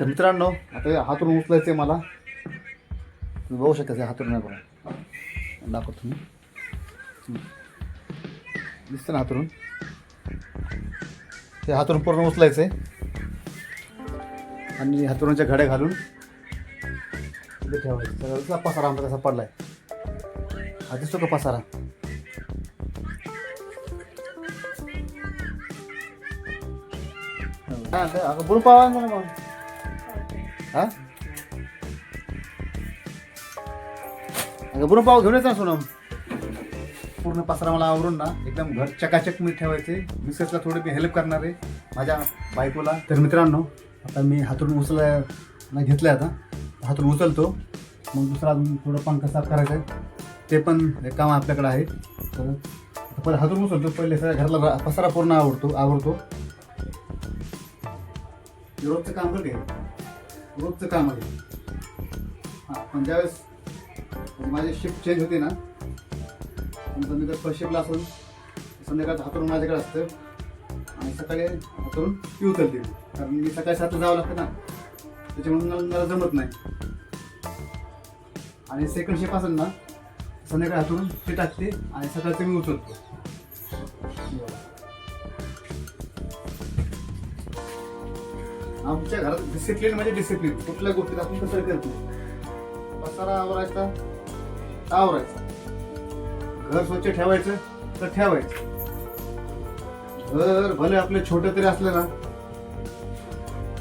तर मित्रांनो आता हातून उचलायचं आहे मला. तुम्ही बघू शकता ते हातून नाही बघा. दाखवतो तुम्ही दिसतं ना हातरून ते हातून पूर्ण उचलायचं आहे आणि हातुरांच्या घड्या घालून तिथे ठेवायचं. सगळा पसारा आमचा कसा पडला आहे हा दिसतो का पसारा? अगं बोलू पावा मग. हा? अगं पाव घेऊन येतो ना सोनम. पूर्ण पसरा मला आवरून ना एकदम घर चकाचक मी ठेवायचे. मिसेसला थोडी मी हेल्प करणार आहे माझ्या बायकोला. तर मित्रांनो आता मी हातून नाही घेतलं आता. हातून उचलतो. मग दुसरा अजून थोडं पंख साफ करायचं आहे ते पण काम आपल्याकडे आहे. तर पहिले हातून उचलतो. पहिले सगळ्या घरातला पसारा पूर्ण आवडतो आवडतो रोजचं काम करते रोजचं काम आहे. हां पण ज्यावेळेस माझी शिफ्ट चेंज होते ना समजा मी जर फर्स्ट शिफ्टला असून संध्याकाळचं हातरून माझ्याकडे असतं आणि सकाळी हातरून ती उचलते कारण मी सकाळी सातला जावं लागतं ना त्याच्यामुळे मला मला जमत नाही. आणि सेकंड शिफ्ट असेल ना संध्याकाळी हातरून ते टाकते आणि सकाळचं मी उचलतो आमच्या घरात डिसिप्लिन म्हणजे डिसिप्लिन कुठल्या गोष्टीत आपण कसं करत. नाही पसारा आवरायचा आवरायचा. घर स्वच्छ ठेवायचं तर ठेवायचं. घर भले आपले छोटं तरी असलं ना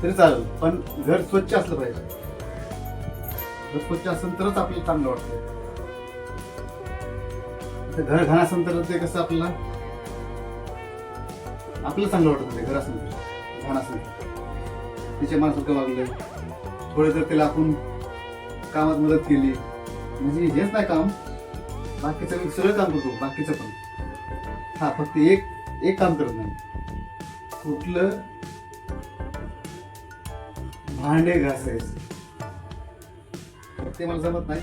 तरी चालेल पण घर स्वच्छ असलं पाहिजे. घर स्वच्छ असेल तरच आपल्याला चांगलं वाटतं. घर घाण असेल तर ते कसं आपल्याला आपलं चांगलं वाटत ते घर असेल घाण असेल तर. तिच्या मनासारखं वागलं थोडं जर त्याला आपण कामात मदत केली म्हणजे हेच नाही काम बाकीचं मी सगळं काम करतो बाकीचं पण. हा फक्त एक एक काम करत नाही. कुठलं भांडे घासायचं. ते मला जमत नाही.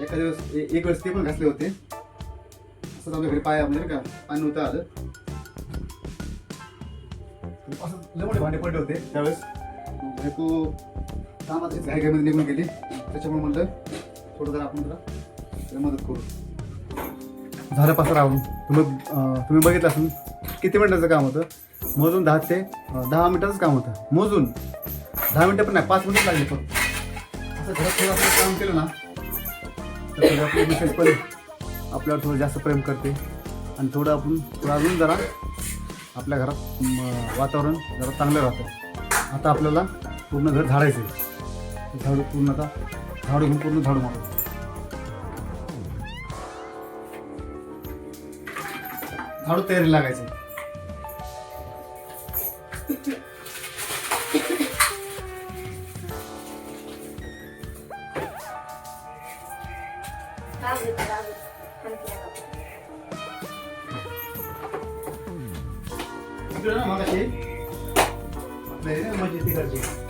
एखाद्या वेळेस एक वेळेस ते पण घासले होते. असंच आपल्या घरी पाया म्हणजे का पाणी होतं आलं. असं लय मोठे भांडे पडले होते त्यावेळेस. बायको कामात घाईघाईमध्ये निघून गेली. त्याच्यामुळे म्हणलं थोडं जरा आपण जरा मदत करू. झालं पास राहून तुम्ही तुम्ही बघितलं असून किती मिनिटाचं काम होतं? मोजून दहा ते दहा मिनिटाचं काम होतं. मोजून दहा मिनटं पण नाही पाच मिनिटं लागले पण असं घरात थोडं आपण काम केलं ना तर थोडं आपली मिसेस पण आपल्यावर थोडं जास्त प्रेम करते. आणि थोडं आपण थोडं अजून जरा आपल्या घरात वातावरण जरा चांगलं राहतं. आता आपल्याला पूर्ण घर झाडायचं आहे झाडू पूर्ण आता झाडू घेऊन पूर्ण झाडू मारू झाडू तयारी लागायचं इकडे ना मगाशी आपल्या इथे ना मस्जिद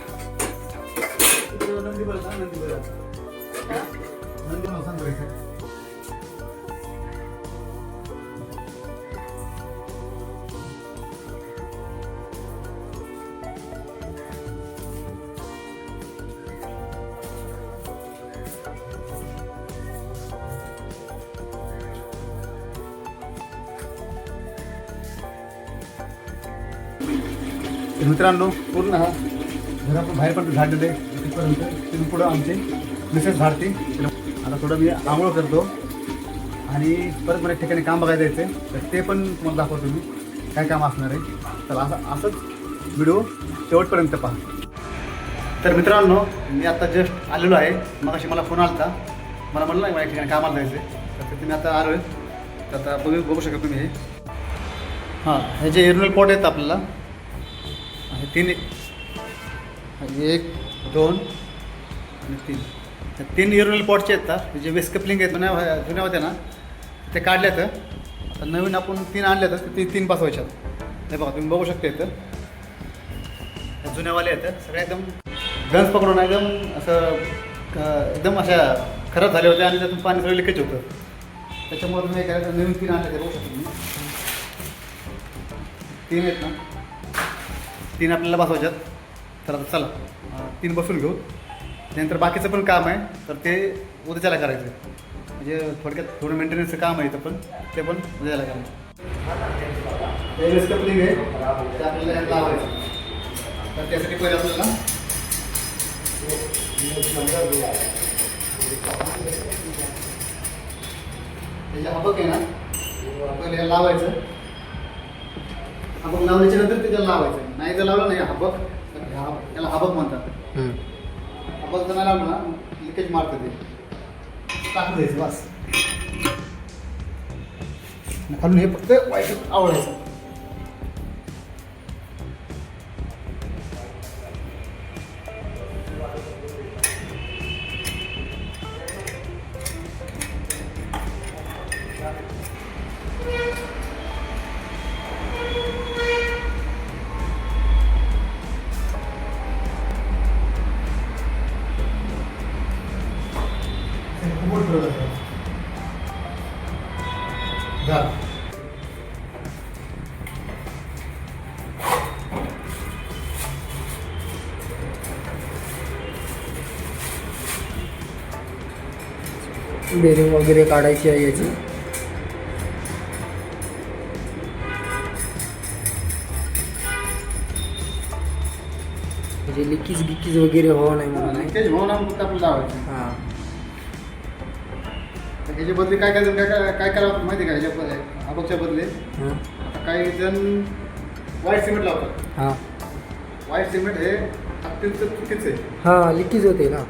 मित्रांनो पूर्ण हा. घरातून बाहेर पण झाडलेलं आहे तिथून पुढं आमचे मिसेस भारती. आता थोडं मी आंघोळ करतो आणि परत मला ठिकाणी काम बघायला जायचं आहे तर ते पण तुम्हाला दाखवतो मी. काय काम असणार आहे. तर असं असंच व्हिडिओ शेवटपर्यंत पहा. तर मित्रांनो मी आता जस्ट आलेलो आहे. मग अशी मला फोन आला होता मला म्हणलं नाही मला ठिकाणी कामाला जायचं आहे तर तिथे मी आता आलो आहे तर आता बघू बघू शकता तुम्ही हे. हां हे जे एरुनल पॉट आहेत आपल्याला हे तीन एक दोन आणि तीन. तर तीन युरिनल पॉटचे आहेत का जे वेस्ट कपलिंग आहेत जुन्या जुन्या होत्या ना ते काढल्यात आता नवीन आपण तीन आणल्यात तर ते तीन बसवायच्यात हे बघा तुम्ही बघू शकता इथं. जुन्यावाले आहेत सगळ्या एकदम गन्स पकडून एकदम असं एकदम अशा खराब झाल्या होत्या आणि त्यातून पाणी सगळं लिकेज होतं. त्याच्यामुळे तुम्ही काय नवीन तीन आणले ते बघू शकता तुम्ही. तीन आहेत ना. तीन आपल्याला बसवायच्यात तर आता चला. तीन बसून घेऊ. त्यानंतर बाकीचं पण काम आहे. तर ते उद्याच्याला करायचं. म्हणजे थोडक्यात थोडं मेंटेनन्सचं काम आहे इथं पण. ते पण उद्याला करायचं वेगळंच कपलिंग आहे. ते आपल्याला लावायचं. तर त्यासाठी पहिले आपल्याला त्याचे हबक आहे ना पहिले लावायचं. हबक लावल्याच्या नंतर त्याच्याला लावायचं. नाही जर लावलं नाही हबक तर याला हबक म्हणतात. हबक जर ना लिकेज मारतं ते. टाकून द्यायचं बस. आणि खालून हे फक्त वाईट आवडायचं झालं बेरिंग वगैरे काढायची आहे याची. म्हणजे लिकीज गिकीज वगैरे व्हावं नाही म्हणून. लिकेज होऊन फक्त आपल्याला लावायचं? हां. ह्याच्या बदली काय काय काय काय काय करावं माहिती आहे का? ह्याच्या हबकच्या बदले. आता काही जण व्हाईट सिमेंट लावतात. हां. व्हाईट सिमेंट हे अत्यंत चुकीचं आहे. हां लिकीज होते ना.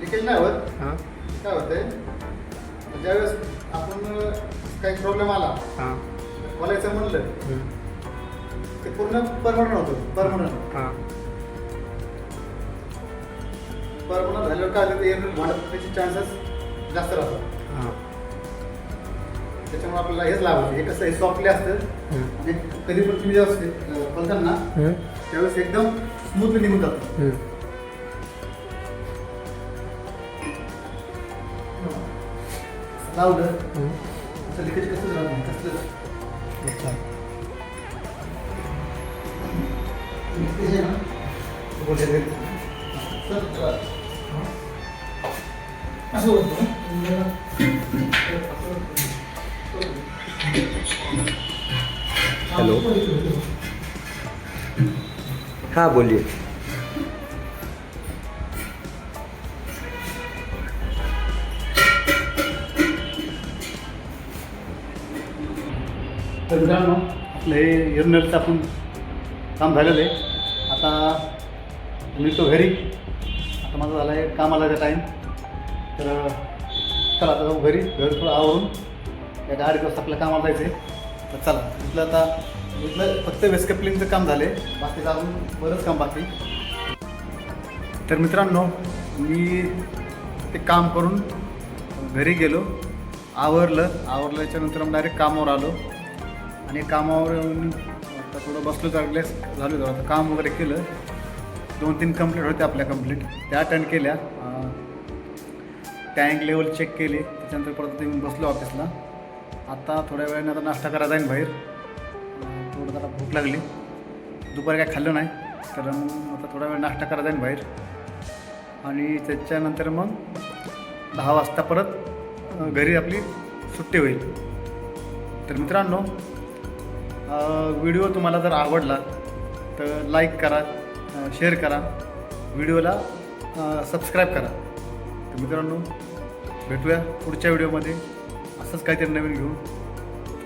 लिकेज नाही होत. हां. काय होतंय? ज्यावेळेस आपण काही प्रॉब्लेम आला हां. बोलायचं म्हणलं हम्म. ते पूर्ण परमनंट होतं. परमनंट हां. परमनंट झाल्यावर काय होतं? एअर वाढण्याचे चान्सेस जास्त राहतात. हां. त्याच्यामुळे आपल्याला हेच लावायचं हे कसं हे सॉफ्टली असतं. आणि कधी पण तुम्ही जेव्हा बोलताना ना हम्म. त्यावेळेस एकदम स्मूथली निघून जातं. लावलं. असं लिकेज कसं नाही कसलं? असं होतं हॅलो. हां बोलिये तर मित्रांनो आपलं हे एअरनलचं आपण काम झालेलं आहे. आता मी तो घरी. आता माझं झालं आहे कामाला टाईम तर चला आता जाऊ घरी. घर थोडं आवरून. एक आठ दिवस आपल्या कामाला जायचं आहे तर चला इथलं आता इथलं फक्त वेस्कप्लिंगचं काम झालं आहे बाकीचं अजून बरंच काम बाकी. तर मित्रांनो मी ते काम करून घरी गेलो. आवरलं. आवरल्याच्यानंतर मग डायरेक्ट कामावर आलो. आणि कामावर येऊन आता थोडं बसलो तर झालो होतो आता काम वगैरे केलं. दोन तीन कंप्लीट होते आपल्या कंप्लीट त्या अटेंड केल्या. टँक लेवल चेक केले. त्याच्यानंतर परत येऊन बसलो ऑफिसला आता थोड्या वेळाने आता नाश्ता करायला जाईन बाहेर. थोडं जरा भूक लागली. दुपारी काय खाल्लं नाही तर मग आता थोडा वेळ नाश्ता करायचा जाईन बाहेर. आणि त्याच्यानंतर मग दहा वाजता परत घरी आपली सुट्टी होईल. तर मित्रांनो व्हिडिओ तुम्हाला जर आवडला तर लाईक करा शेअर करा. व्हिडिओला सबस्क्राईब करा. तर मित्रांनो भेटूया पुढच्या व्हिडिओमध्ये. असंच काहीतरी नवीन घेऊन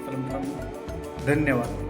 तर धन्यवाद.